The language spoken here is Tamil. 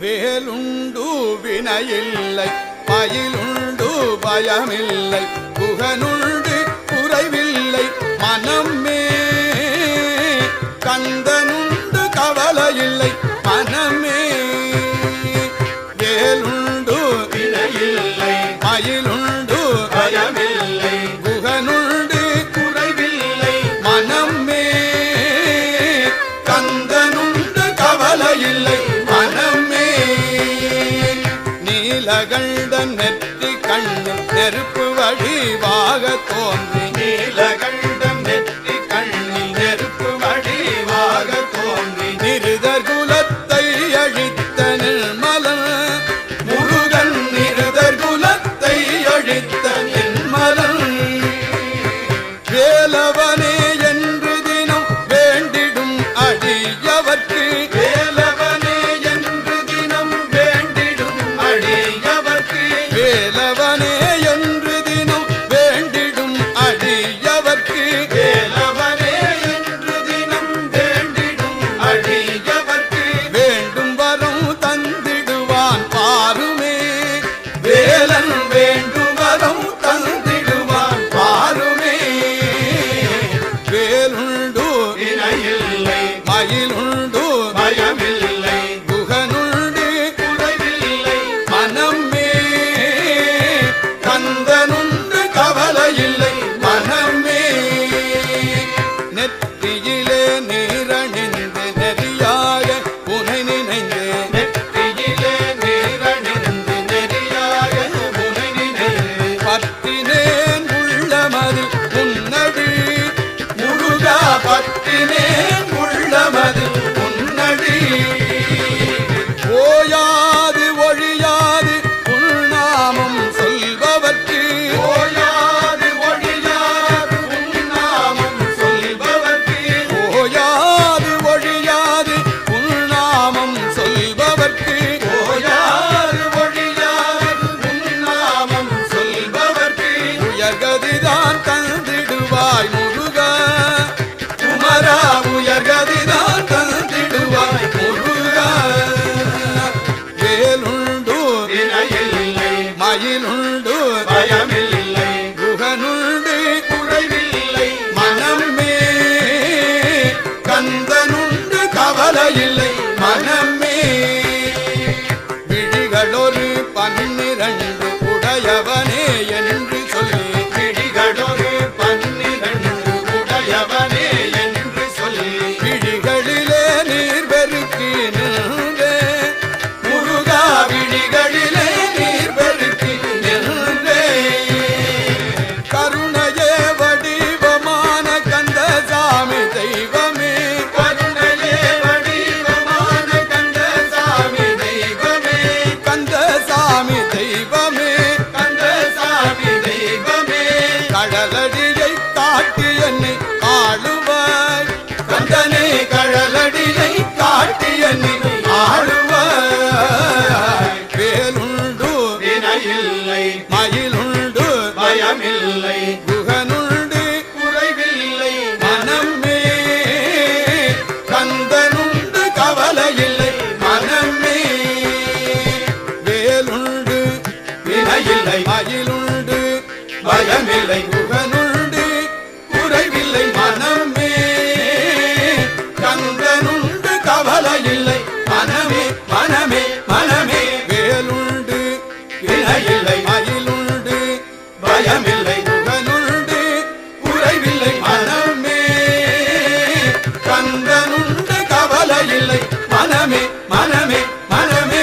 வேலுண்டு வினையில்லை பயிலுண்டு பயமில்லை புகனுள் நிலகண்ட நெற்றி கண்ணும் நெருப்பு வழிவா சாமி தெய்வமே கந்த சாமி தெய்வமே. கடலடியை காட்டி என்னை ஆளுவாய் கந்தனே கடலடியை காட்டி என்னை ஆளுவாய் வேலுண்டு வினையில்லை. மயிலுண்டு பயமில்லை. பயமில்லை உகனுண்டு குறைவில்லை மனமே. கந்தனுண்டு கவலையில்லை மனமே மனமே மனமே. வேலுண்டு இணையில்லை மயிலுண்டு பயமில்லை உகனுண்டு குறைவில்லை மனமே. கந்தனுண்டு கவலையில்லை மனமே மனமே மனமே.